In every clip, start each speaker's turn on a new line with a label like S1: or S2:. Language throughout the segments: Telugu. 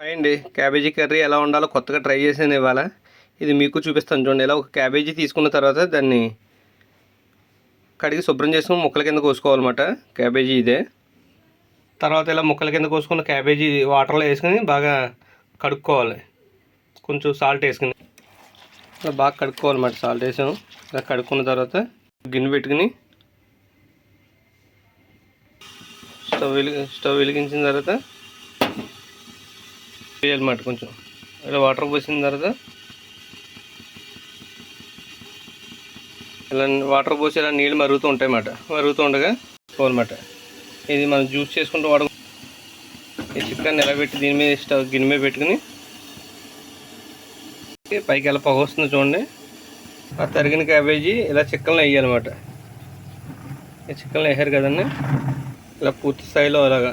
S1: హాయ్ అండి. క్యాబేజీ కర్రీ ఎలా ఉండాలో కొత్తగా ట్రై చేసాను ఇవాళ. ఇది మీకు చూపిస్తాను చూడండి. ఇలా ఒక క్యాబేజీ తీసుకున్న తర్వాత దాన్ని కడిగి శుభ్రం చేసుకుని ముక్కల కింద కోసుకోవాలన్నమాట. క్యాబేజీ ఇదే. తర్వాత ఇలా ముక్కల కింద కోసుకున్న క్యాబేజీ వాటర్లో వేసుకుని బాగా కడుక్కోవాలి. కొంచెం సాల్ట్ వేసుకుని. ఇలా బాగా కడుక్కోవాలన్నమాట. సాల్ట్ వేసాం ఇలా కడుక్కున్న తర్వాత గిన్నె పెట్టుకుని స్టవ్ వెలిగి స్టవ్ వెలిగించిన తర్వాత వేయాలన్నమాట కొంచెం. ఇలా వాటర్ పోసిన తర్వాత ఇలా వాటర్ పోసి ఇలా నీళ్ళు మరుగుతూ ఉంటాయి అన్నమాట మరుగుతూ ఉండగా పోనమాట ఇది మనం జ్యూస్ చేసుకుంటూ వాడు ఈ చికెన్ నిలబెట్టి దీని మీద స్టవ్ గిన్నె మీద పెట్టుకుని పైకి ఎలా పొగ వస్తుందో చూడండి. ఆ తరిగిన క్యాబేజీ ఇలా చిక్కలను వేయాలన్నమాట ఈ చిక్కలను వేసారు కదండి. ఇలా పూర్తి స్థాయిలో అలాగా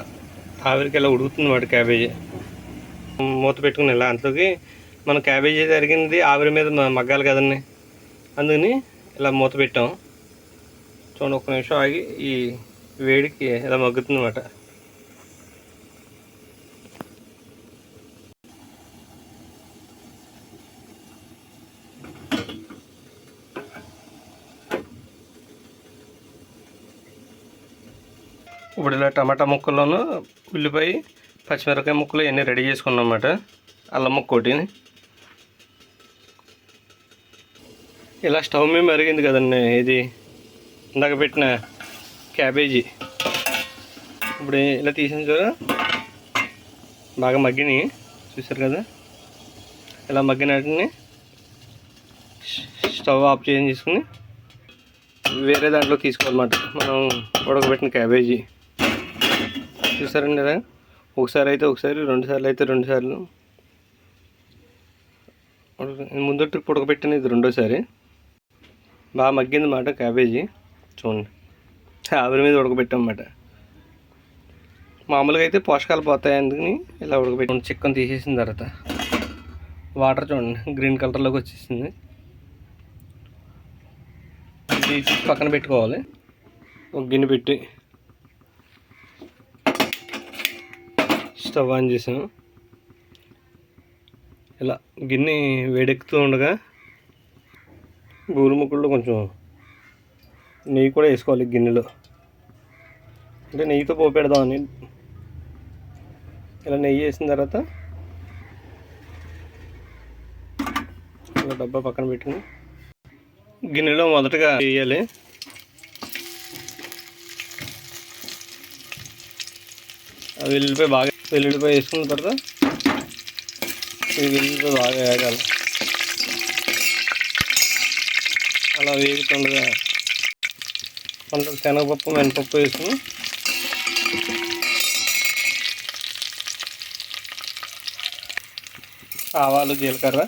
S1: ఆవిరికి ఇలా ఉడుకుతుంది అన్నమాట క్యాబేజీ. మూత పెట్టుకుని ఇలా అంతలోకి మనం క్యాబేజీ జరిగింది ఆవిరి మీద మగ్గాలి కదండి. అందుకని ఇలా మూత పెట్టాం. చూడండి ఒక్క నిమిషం ఆగి ఈ వేడికి ఇలా మగ్గుతుంది అనమాట ఇప్పుడు ఇలా టమాటా ముక్కల్లోనూ ఉల్లిపాయ పచ్చిమిరపకాయ ముక్కలు ఇవన్నీ రెడీ చేసుకున్నాం అన్నమాట అల్లం ముక్క ఒకటిని ఇలా స్టవ్ మీద మరిగింది కదండి ఇది. ఇందాక పెట్టిన క్యాబేజీ. ఇప్పుడు ఇలా తీసాను చూడ. బాగా మగ్గినాయి. చూసారు కదా? ఇలా మగ్గినట్టుని స్టవ్ ఆఫ్ చేసుకుని వేరే దాంట్లో తీసుకోవాలన్నమాట. మనం ఉడకబెట్టిన క్యాబేజీ. చూసారండి ఇలా ఒకసారి అయితే ఒకసారి రెండు సార్లు అయితే రెండు సార్లు ముందు ట్రిప్ ఉడకబెట్టిన ఇది రెండోసారి. బాగా మగ్గింది మాట క్యాబేజీ. చూడండి. ఆవిరి మీద ఉడకబెట్టమాట మామూలుగా అయితే పోషకాలు పోతాయి అందుకని ఇలా ఉడకబెట్టి. చికెన్ తీసేసిన తర్వాత. వాటర్ చూడండి గ్రీన్ కలర్లోకి వచ్చేసింది. ఇది పక్కన పెట్టుకోవాలి. ఒక గిన్నె పెట్టి స్టవ్ ఆన్ చేసాం ఇలా గిన్నె వేడెక్కుతూ ఉండగా గూరు ముక్కల్లో కొంచెం నెయ్యి కూడా వేసుకోవాలి గిన్నెలో. అంటే నెయ్యితో పోపెడదామని ఇలా నెయ్యి వేసిన తర్వాత ఇలా డబ్బా పక్కన పెట్టుకుని గిన్నెలో మొదటగా వేయాలి. అవి వెళ్ళిపోయి బాగా వెల్లుల్లిపాయ వేసుకున్న తర్వాత ఈ వెల్లుల్లిపాయ బాగా వేగాలి అలా వేగుతుండగా కొంత శనగపప్పు మినపప్పు వేసుకుని ఆవాలు జీలకర్ర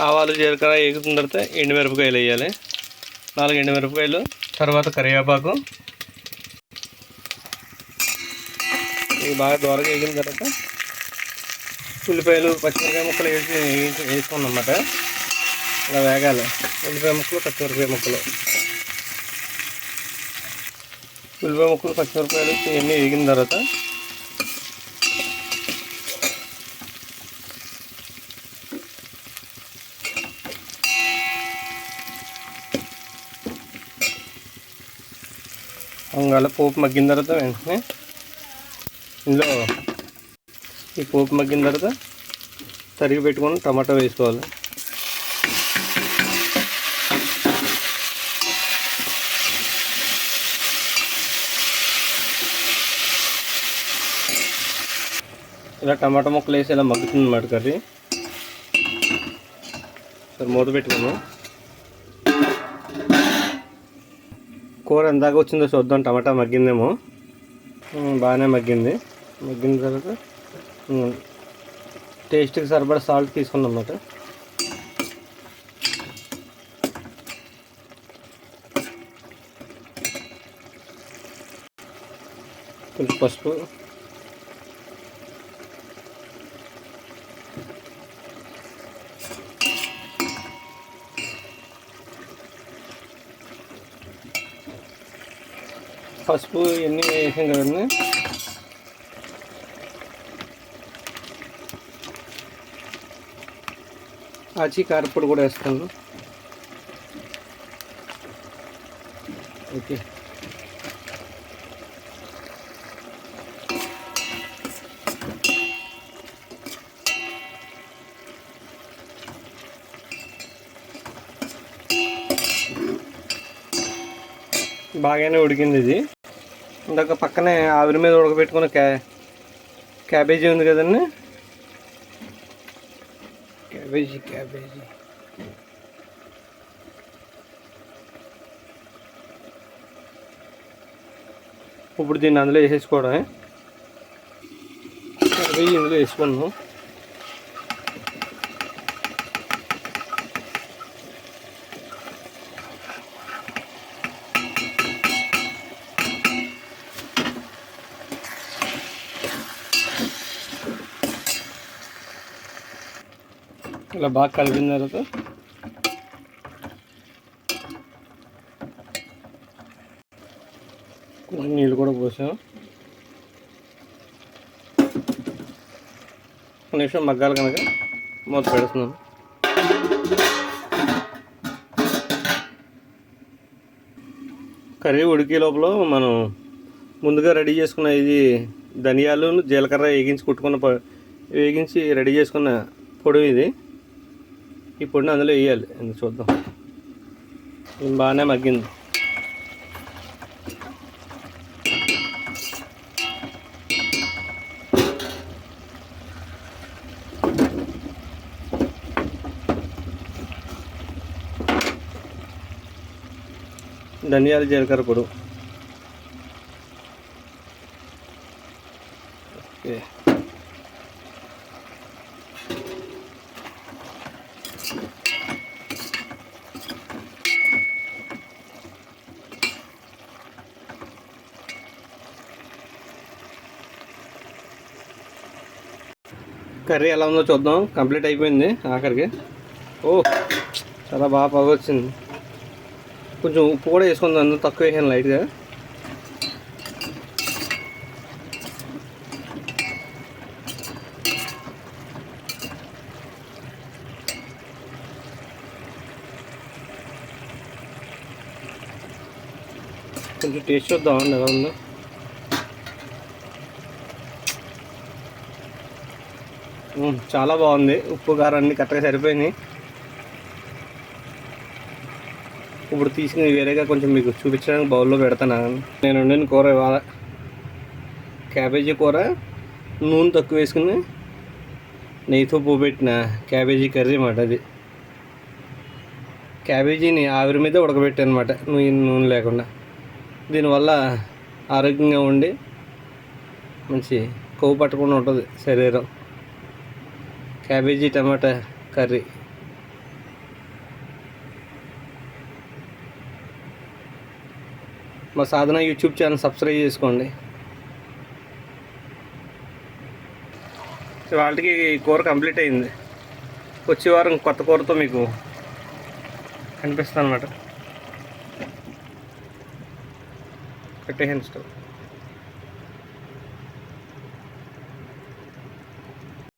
S1: ఆవాలు జీలకర్ర వేగుతున్న తర్వాత ఎండుమిరపకాయలు వేయాలి. నాలుగు ఎండుమిరపకాయలు తర్వాత కరివేపాకు. ఇవి బాగా దూరగా వేగిన తర్వాత ఉల్లిపాయలు పచ్చిమిరపకాయ ముక్కలు వేసి వేసి- వేసుకున్నాం అన్నమాట ఇలా వేగాలి. ఉల్లిపాయ ముక్కలు పచ్చిమిరపకాయ ముక్కలు. ఉల్లిపాయ ముక్కలు పచ్చిమిరపకాయలు ఇవన్నీ వేగిన తర్వాత అలా పోపు మగ్గిన తర్వాత వెంటనే ఇందులో ఈ పోపు మగ్గిన తర్వాత తరిగి పెట్టుకొని టమాటా వేసుకోవాలి. ఇలా టమాటా ముక్కలు వేసి ఇలా మగ్గుతుంది అన్నమాట కర్రీ. సరే మూత పెట్టుకున్నాం కూర ఎందాక వచ్చిందో చూద్దాం. టమాటా మగ్గిందేమో. బాగానే మగ్గింది. మగ్గిన తర్వాత టేస్ట్కి సరిపడా సాల్ట్ తీసుకున్నాం అన్నమాట. కొంచెం పసుపు. పసుపు ఇవన్నీ వేసాం కదండి. ఆచి కారపొడి కూడా వేస్తాను. ఓకే. బాగానే ఉడికింది ఇది. ఇందాక పక్కనే ఆవిరి మీద ఉడకబెట్టుకున్న క్యా క్యాబేజీ ఉంది కదండి? Cabbage cabbage. ఇప్పుడు దీన్ని అందులో వేసేసుకోవడమే. క్యాబేజీ ఇందులో వేసుకున్నాం ఇలా బాగా కలిపిన తర్వాత కొంచెం నీళ్ళు కూడా పోసాం. కొన్ని నిమిషం మగ్గాలి కనుక మూత పెడుతున్నాం. కర్రీ ఉడికే లోపల మనం ముందుగా రెడీ చేసుకున్న ఇది ధనియాలు జీలకర్ర వేగించి కుట్టుకున్న వేగించి రెడీ చేసుకున్న పొడి ఇది. పొడిని అందులో వేయాలి ఎందుకు చూద్దాం ఇది బాగానే మగ్గింది ధనియాల జీలకర్ర పొడి ఓకే కర్రీ ఎలా ఉందో చూద్దాం. కంప్లీట్ అయిపోయింది ఆఖరికి. ఓ చాలా బాగా పగ వచ్చింది. కొంచెం ఉప్పు కూడా వేసుకుందాం తక్కువ వేసాను లైట్గా. కొంచెం టేస్ట్ చూద్దాం ఎలా ఉందో. చాలా బాగుంది. ఉప్పు కారం అన్నీ కరెక్ట్గా సరిపోయినాయి. ఇప్పుడు తీసుకుని వేరేగా కొంచెం మీకు చూపించడానికి బౌల్లో పెడతాను. నేను వండిన కూర ఇవాళ క్యాబేజీ కూర నూనె తక్కువ వేసుకుని నెయ్యితో పోబెట్టిన క్యాబేజీ కర్రీ అన్నమాట అది. క్యాబేజీని ఆవిరి మీద ఉడకబెట్టాను అనమాట నూనె నూనె లేకుండా. దీనివల్ల ఆరోగ్యంగా ఉండి మంచి కొవ్వు పట్టకుండా ఉంటుంది శరీరం. క్యాబేజీ టమాటా కర్రీ. మా సాధన యూట్యూబ్ ఛానల్ సబ్స్క్రైబ్ చేసుకోండి. వాళ్ళకి కూర కంప్లీట్ అయింది. వచ్చే వారం కొత్త కూరతో మీకు కనిపిస్తుంది అనమాట కట్టేయండి స్టవ్.